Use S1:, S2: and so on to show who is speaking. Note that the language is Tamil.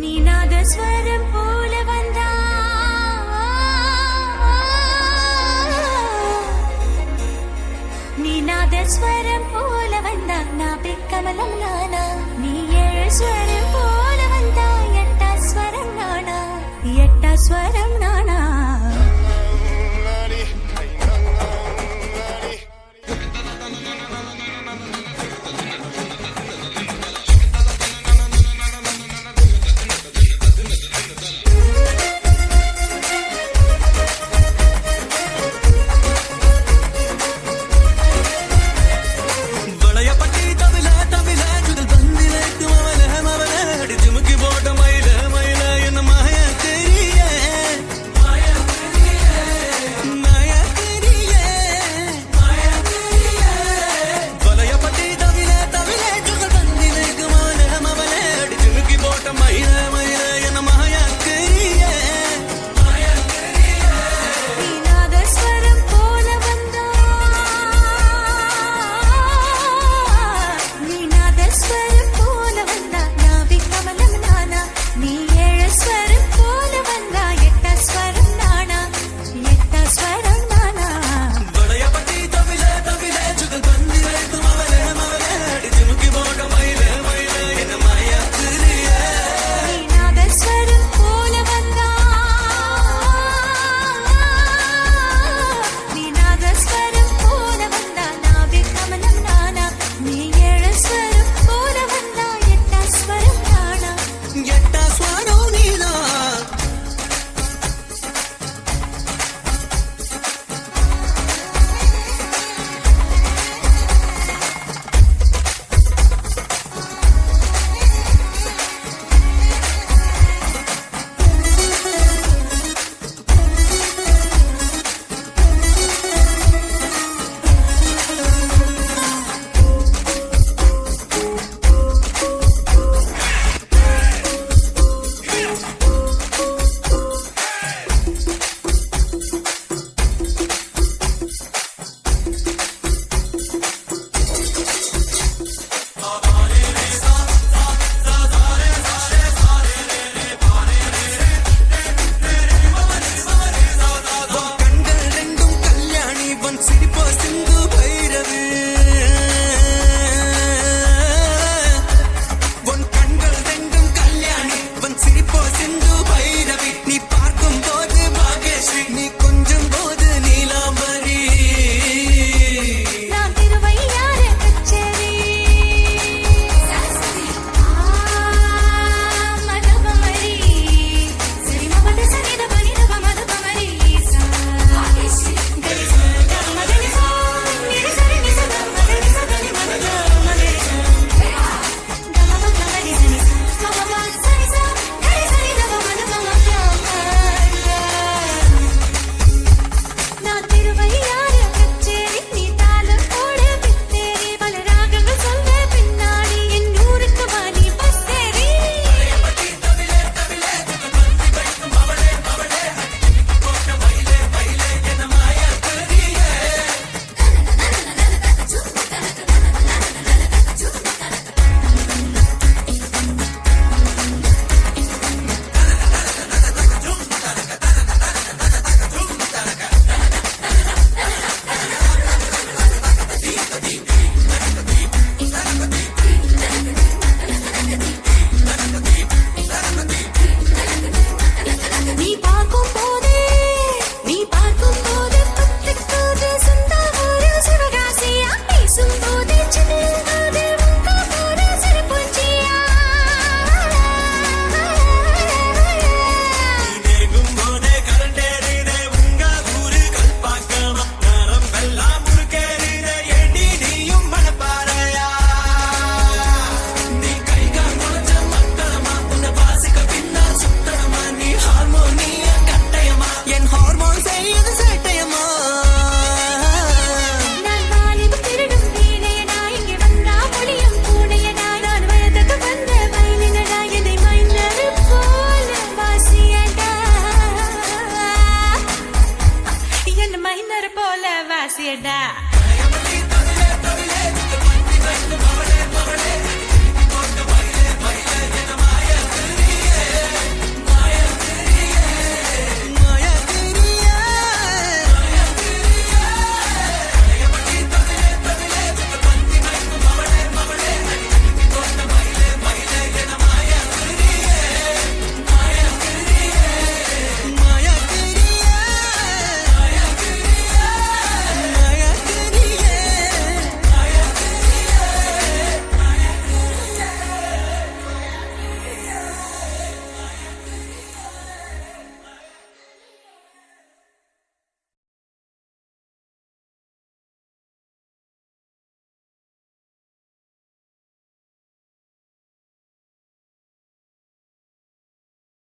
S1: நிநாதஸ்வரம் போல வந்தா. நிநாதஸ்வரம் போல வந்தா. நான் பிக்கமலம் நானா. நீ ஏழு ஸ்வரம் போல வந்தா. எட்டா ஸ்வரம் நானா. எட்டா ஸ்வரம் நானா. வாசியடா.